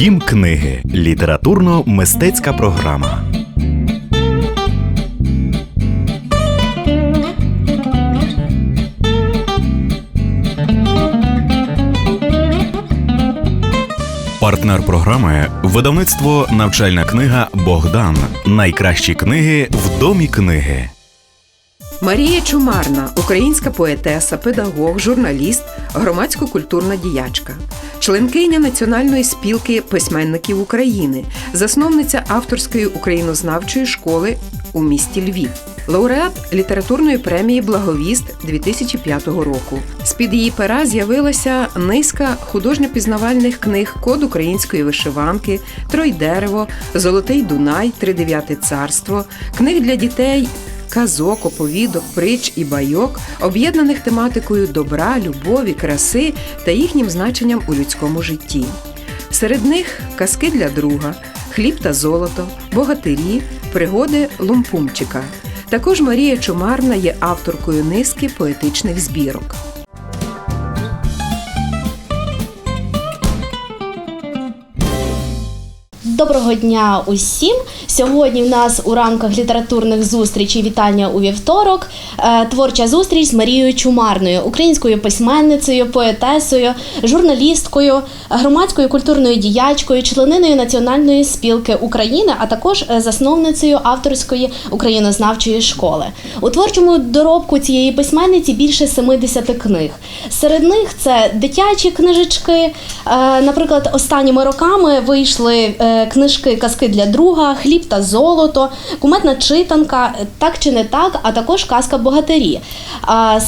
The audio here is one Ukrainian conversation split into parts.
Дім книги. Літературно-мистецька програма. Партнер програми видавництво Навчальна книга Богдан. Найкращі книги в домі книги. Марія Чумарна, українська поетеса, педагог, журналіст, громадсько-культурна діячка, членкиня Національної спілки письменників України, засновниця авторської українознавчої школи у місті Львів, лауреат літературної премії Благовіст 2005 року. З під її пера з'явилася низка художньо-пізнавальних книг Код української вишиванки, Тройдерево, Золотий Дунай, Тридев'яте царство, книг для дітей казок, оповідок, притч і байок, об'єднаних тематикою добра, любові, краси та їхнім значенням у людському житті. Серед них казки для друга, хліб та золото, богатирі, пригоди Лумпумчика. Також Марія Чумарна є авторкою низки поетичних збірок. Доброго дня усім! Сьогодні в нас у рамках літературних зустрічей вітання у вівторок. е, Творча зустріч з Марією Чумарною, українською письменницею, поетесою, журналісткою, громадською культурною діячкою, члениною Національної спілки України, а також е, засновницею авторської українознавчої школи. У творчому доробку цієї письменниці більше 70 книг. Серед них це дитячі книжечки. е, Наприклад, останніми роками вийшли книжки Казки для друга, Хліб та золото, куметна читанка, так чи не так, а також казка богатирі.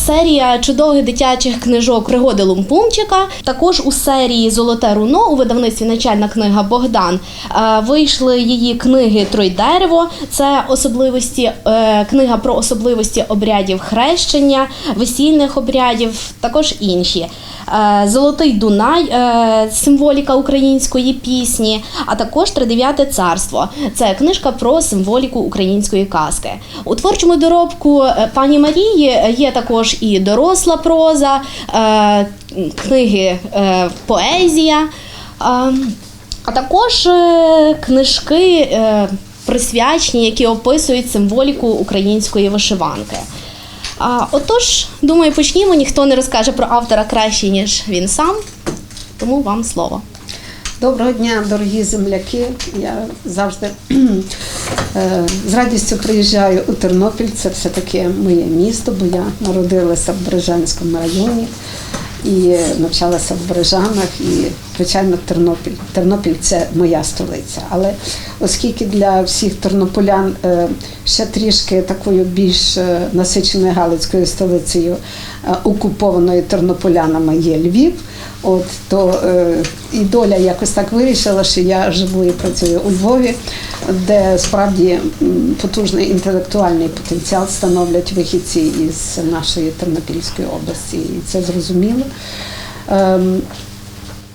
Серія чудових дитячих книжок Пригоди Лумпумчика. Також у серії Золоте руно у видавництві Начальна книга Богдан вийшли її книги Тройдерево. Це особливості, е, книга про особливості обрядів хрещення, весільних обрядів, також інші. Е, Золотий Дунай, е, символіка української пісні, а також Тридев'яте царство. Це книжка про символіку української казки. У творчому доробку е, пані Марії є також і доросла проза, книги поезія, а також книжки. Присвячені, які описують символіку української вишиванки. А, отож, думаю, почнімо. Ніхто не розкаже про автора краще, ніж він сам. Тому вам слово. Доброго дня, дорогі земляки. Я завжди е, з радістю приїжджаю у Тернопіль. Це все-таки моє місто, бо я народилася в Бережанському районі і навчалася в Бережанах. І, звичайно, Тернопіль. Тернопіль це моя столиця. Але оскільки для всіх тернополян е, ще трішки такою більш е, насиченою Галицькою столицею е, окупованою тернополянами є Львів. От то і доля якось так вирішила, що я живу і працюю у Львові, де справді потужний інтелектуальний потенціал становлять вихідці із нашої Тернопільської області, і це зрозуміло.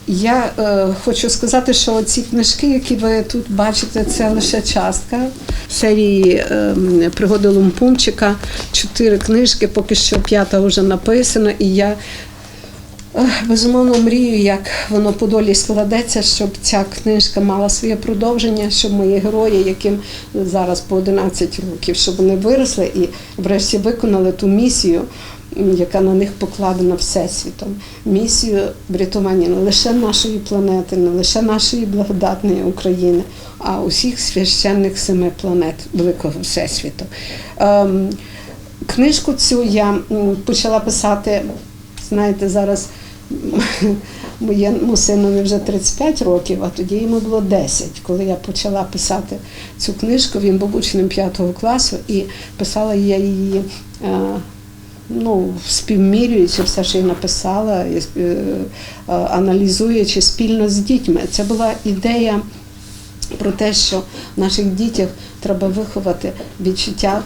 Я е, хочу сказати, що ці книжки, які ви тут бачите, це лише частка серії е, пригоди Лумпумчика. Чотири книжки, поки що п'ята вже написана, і я Ех, Безумовно, мрію, як воно по долі складеться, щоб ця книжка мала своє продовження, щоб мої герої, яким зараз по 11 років, щоб вони виросли і врешті виконали ту місію, яка на них покладена Всесвітом. Місію врятування не лише нашої планети, не лише нашої благодатної України, а усіх священних семи планет Великого Всесвіту. Ем, Книжку цю я почала писати, знаєте, зараз моєму синові вже 35 років, а тоді йому було 10. Коли я почала писати цю книжку, він був учнем 5 класу і писала я її. Ну, співмірюючи все, що я написала, е, е, аналізуючи спільно з дітьми. Це була ідея про те, що в наших дітях треба виховати відчуття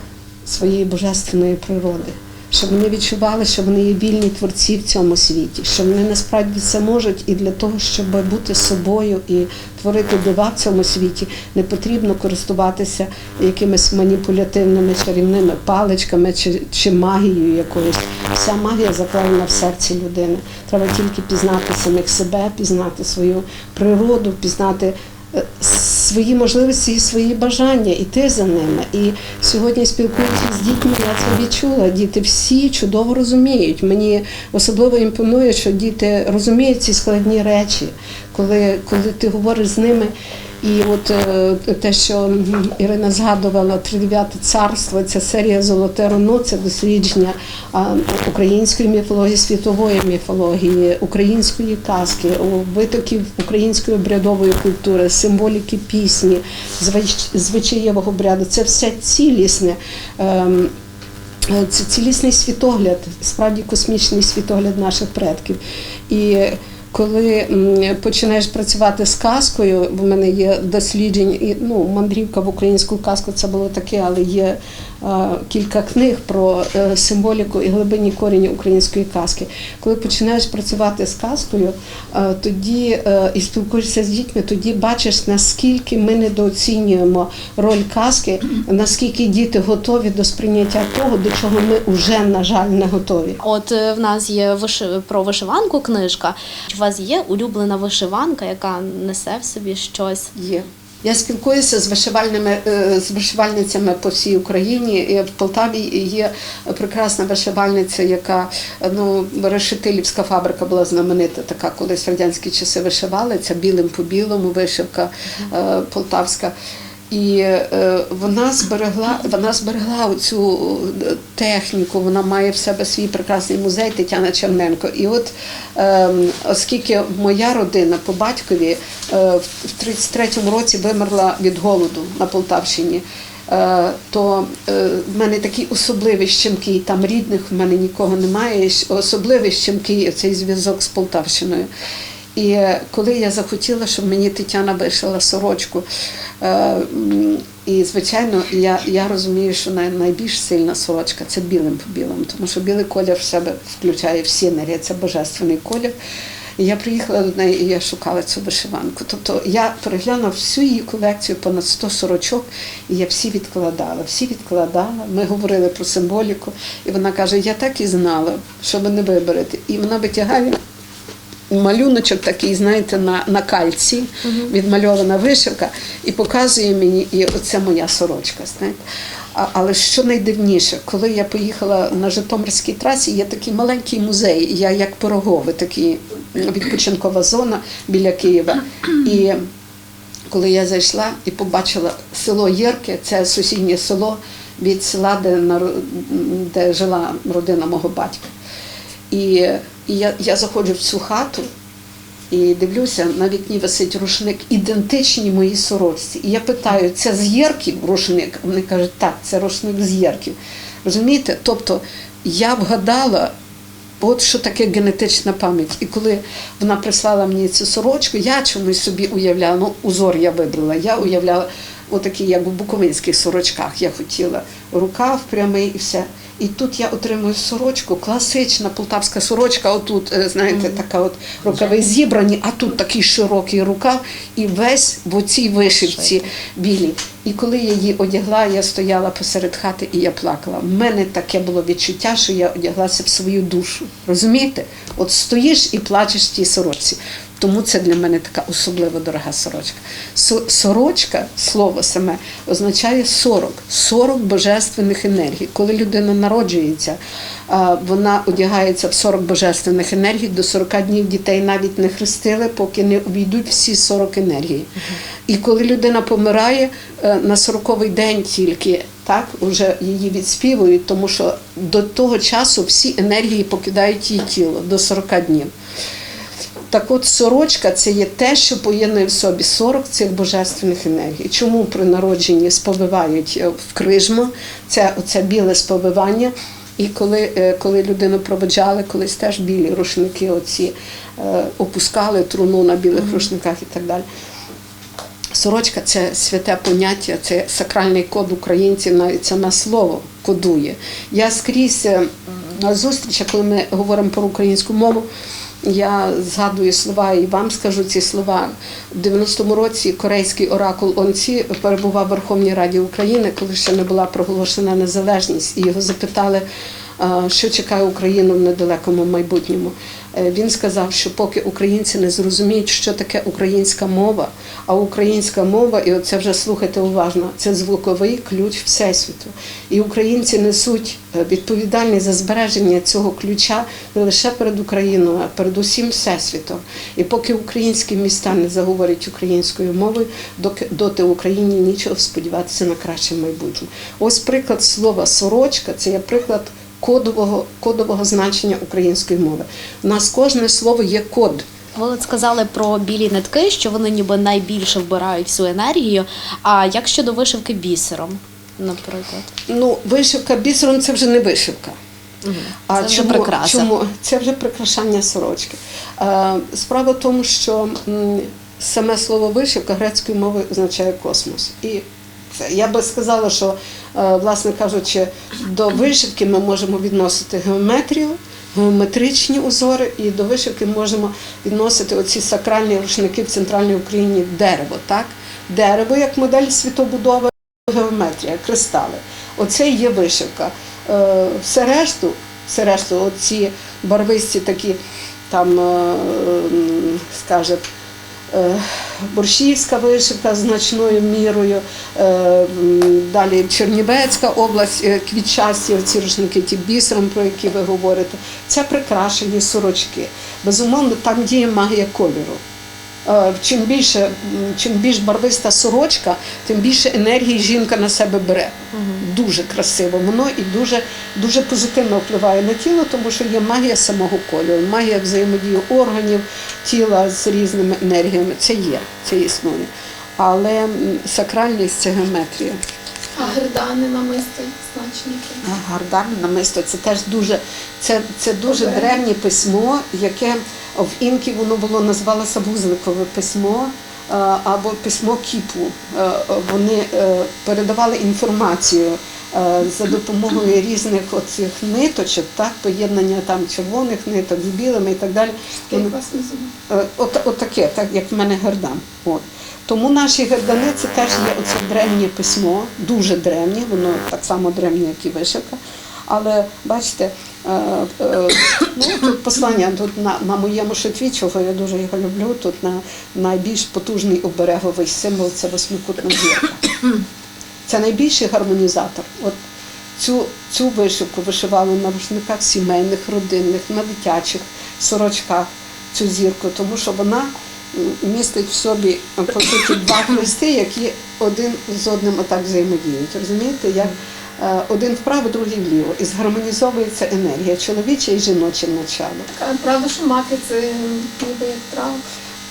своєї божественної природи. Щоб вони відчували, що вони є вільні творці в цьому світі, що вони насправді це можуть, і для того, щоб бути собою і творити дива в цьому світі, не потрібно користуватися якимись маніпулятивними чарівними паличками чи, чи магією якоюсь. Вся магія закладена в серці людини. Треба тільки пізнати самих себе, пізнати свою природу, пізнати е, свої можливості і свої бажання, іти за ними. І сьогодні спілкуючись з дітьми, я це відчула. Діти всі чудово розуміють. Мені особливо імпонує, що діти розуміють ці складні речі, коли, коли ти говориш з ними. І от е, те, що Ірина згадувала тридев'яте царство, ця серія Золоте руно, це дослідження української міфології, світової міфології, української казки, витоків української обрядової культури, символіки пісні, звичаєвого обряду. Це все цілісне. ем, Це цілісний світогляд, справді космічний світогляд наших предків. І коли починаєш працювати з казкою, в мене є дослідження, і ну, мандрівка в українську казку це було таке, але є кілька книг про е, символіку і глибинні корені української казки. Коли починаєш працювати з казкою, е, тоді е, і спілкуєшся з дітьми, тоді бачиш, наскільки ми недооцінюємо роль казки, наскільки діти готові до сприйняття того, до чого ми вже, на жаль, не готові. От е, в нас є про вишиванку книжка. У вас є улюблена вишиванка, яка несе в собі щось? Є. Я спілкуюся з вишивальними е, з вишивальницями по всій Україні. І в Полтаві є прекрасна вишивальниця, яка ну решетилівська фабрика була знаменита, така колись в радянські часи вишивали. Це білим по білому вишивка е, полтавська. І е, вона зберегла, вона зберегла цю техніку, вона має в себе свій прекрасний музей Тетяна Черненко. І от е, оскільки моя родина по батькові е, в 33-му році вимерла від голоду на Полтавщині. е, То е, в мене такі особливі щемки, там рідних в мене нікого немає. щ- щемки цей зв'язок з Полтавщиною. І е, коли я захотіла, щоб мені Тетяна вишила сорочку, е, і звичайно, я, я розумію, що найбільш сильна сорочка це білим по білому, тому що білий колір в себе включає всі енергії, це божественний колір. І я приїхала до неї і я шукала цю вишиванку. Тобто я переглянула всю її колекцію, понад 100 сорочок, і я всі відкладала, всі відкладала. Ми говорили про символіку, і вона каже: Я так і знала, що ви не виберете. І вона витягає малюночок такий, знаєте, на, на кальці, відмальована вишивка, і показує мені, і оце моя сорочка. знаєте. А, але що найдивніше, коли я поїхала на Житомирській трасі, є такий маленький музей, я як пироговий, такий відпочинкова зона біля Києва. І коли я зайшла і побачила село Єрке, це сусіднє село від села, де, де жила родина мого батька. І, і я, я заходжу в цю хату і дивлюся, на вікні висить рушник, ідентичні моїй сорочці. І я питаю, це з Єрків рушник? Вони кажуть, так, це рушник з Єрків. Розумієте? Тобто я вгадала. От що таке генетична пам'ять. І коли вона прислала мені цю сорочку, я чомусь собі уявляла, ну, узор я вибрала, я уявляла отакі, як в буковинських сорочках. Я хотіла рукав прямий і все. І тут я отримую сорочку, класична полтавська сорочка, отут, е, знаєте, така от рукави зібрані, а тут такий широкий рукав, і весь в оцій вишивці білій. І коли я її одягла, я стояла посеред хати і я плакала. У мене таке було відчуття, що я одяглася в свою душу. Розумієте? От стоїш і плачеш в тій сорочці. Тому це для мене така особливо дорога сорочка. Сорочка, слово саме, означає 40, 40 божественних енергій. Коли людина народжується, вона одягається в 40 божественних енергій, до 40 днів дітей навіть не хрестили, поки не увійдуть всі 40 енергій. І коли людина помирає е, на 40-й день тільки, так, вже її відспівують, тому що до того часу всі енергії покидають її тіло до 40 днів. Так от сорочка це є те, що поєднує в собі 40 цих божественних енергій. Чому при народженні сповивають е, в крижму? Це оце біле сповивання. І коли, е, коли людину проведжали, колись теж білі рушники оці е, опускали труну на білих рушниках і так далі. Сорочка це святе поняття, це сакральний код українців, навіть саме слово кодує. Я скрізь на зустрічах, коли ми говоримо про українську мову, я згадую слова і вам скажу ці слова. У 90-му році корейський оракул Онці перебував в Верховній Раді України, коли ще не була проголошена незалежність, і його запитали, що чекає Україну в недалекому майбутньому. Е, Він сказав, що поки українці не зрозуміють, що таке українська мова, а українська мова, і оце вже слухайте уважно, це звуковий ключ Всесвіту. І українці несуть е, відповідальність за збереження цього ключа не лише перед Україною, а перед усім Всесвітом. І поки українські міста не заговорять українською мовою, доки доти Україні нічого сподіватися на краще майбутнє. Ось приклад слова сорочка це є приклад кодового, кодового значення української мови. У нас кожне слово є код. Ви сказали про білі нитки, що вони ніби найбільше вбирають всю енергію. А як щодо вишивки бісером, наприклад? Ну, вишивка бісером це вже не вишивка. Це вже прикраса. Чому? Це вже прикрашання сорочки. Е, Справа в тому, що саме слово вишивка грецькою мовою означає космос. І я би сказала, що, е, власне кажучи, до вишивки ми можемо відносити геометрію, геометричні узори, і до вишивки можемо відносити оці сакральні рушники в центральній Україні дерево. Так? Дерево як модель світобудови, геометрія, кристали. Оце є вишивка. Е, Все решту, все решту, оці барвисті такі, там, е, е, борщівська вишивка значною мірою, е, далі Чернівецька область, е, квітчасті, ці рушники, ті бісером, про які ви говорите, це прикрашені сорочки. Безумовно, там діє магія кольору. Е, Чим більше, чим більш барвиста сорочка, тим більше енергії жінка на себе бере. Дуже красиво. Воно і дуже, дуже позитивно впливає на тіло, тому що є магія самого кольору, магія взаємодії органів тіла з різними енергіями. Це є, це існує. Але сакральність це геометрія. А гердани намисто які? Гардарне намисто це теж дуже, це, це дуже древнє письмо, яке в інкі воно було називалося вузликове письмо е, або письмо кіпу. Е, Вони е, передавали інформацію за допомогою різних оцих ниточок, так, поєднання там червоних ниток з білими і так далі. От, от таке, так як в мене гердан. От. Тому наші гердани це теж є оце древнє письмо, дуже древнє, воно так само древнє, як і вишивка. Але бачите, е, е, ну, тут послання тут на, на моєму шитві, чого я дуже його люблю. Тут на найбільш потужний обереговий символ це восьмикутна зірка. Це найбільший гармонізатор. От цю, цю вишивку вишивали на рушниках сімейних, родинних, на дитячих сорочках цю зірку, тому що вона містить в собі по суті два хрести, які один з одним отак взаємодіють. Розумієте, як е, один вправо, другий вліво. І згармонізовується енергія чоловіча і жіноче начало. Правда, що маки це ніби як трава.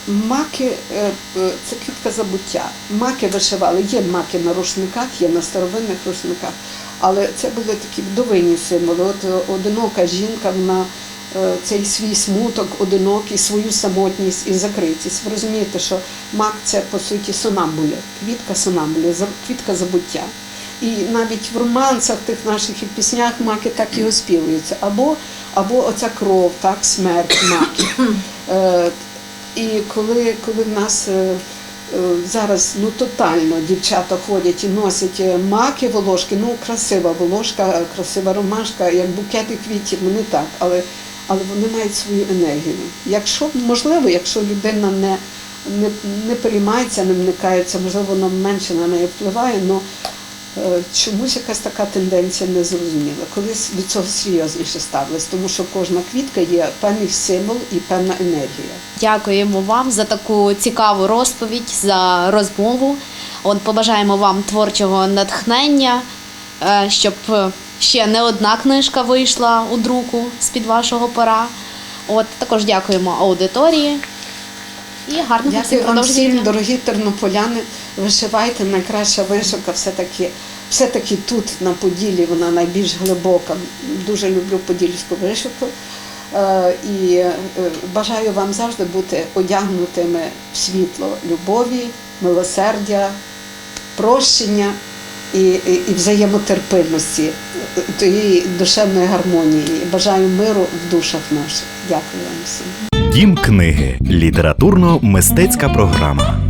Маки е, е, це квітка забуття. Маки вишивали. Є маки на рушниках, є на старовинних рушниках, але це були такі вдовинні символи. От одинока жінка, вона цей свій смуток, одинокий, свою самотність і закритість. Ви розумієте, що мак це по суті сонамбуля, квітка сонамбуля, квітка забуття. І навіть в романсах тих наших і піснях маки так і оспівуються. Або, або оця кров, так, смерть маків. Е, і коли, коли в нас е, е, зараз ну тотально дівчата ходять і носять е, маки, волошки, ну красива волошка, е, красива ромашка, як букети квітів, вони так, але, але вони мають свою енергію. Якщо можливо, якщо людина не, не, не переймається, не вникається, можливо, воно менше на неї впливає, але чомусь якась така тенденція незрозуміла. Колись до цього серйозніше ставилось, тому що кожна квітка є певний символ і певна енергія. Дякуємо вам за таку цікаву розповідь, за розмову. От побажаємо вам творчого натхнення, е, щоб е, ще не одна книжка вийшла у друку з-під вашого пера. От також дякуємо аудиторії і гарного всім Дякую вам всім, дорогі тернополяни. Вишивайте найкраща вишивка, все-таки, все-таки тут, на Поділлі, вона найбільш глибока. Дуже люблю подільську вишивку. Е, І е, бажаю вам завжди бути одягнутими в світло любові, милосердя, прощення і, і, взаємотерпимості, тієї душевної гармонії. Бажаю миру в душах наших. Дякую вам всім. Дім книги. Літературно-мистецька програма.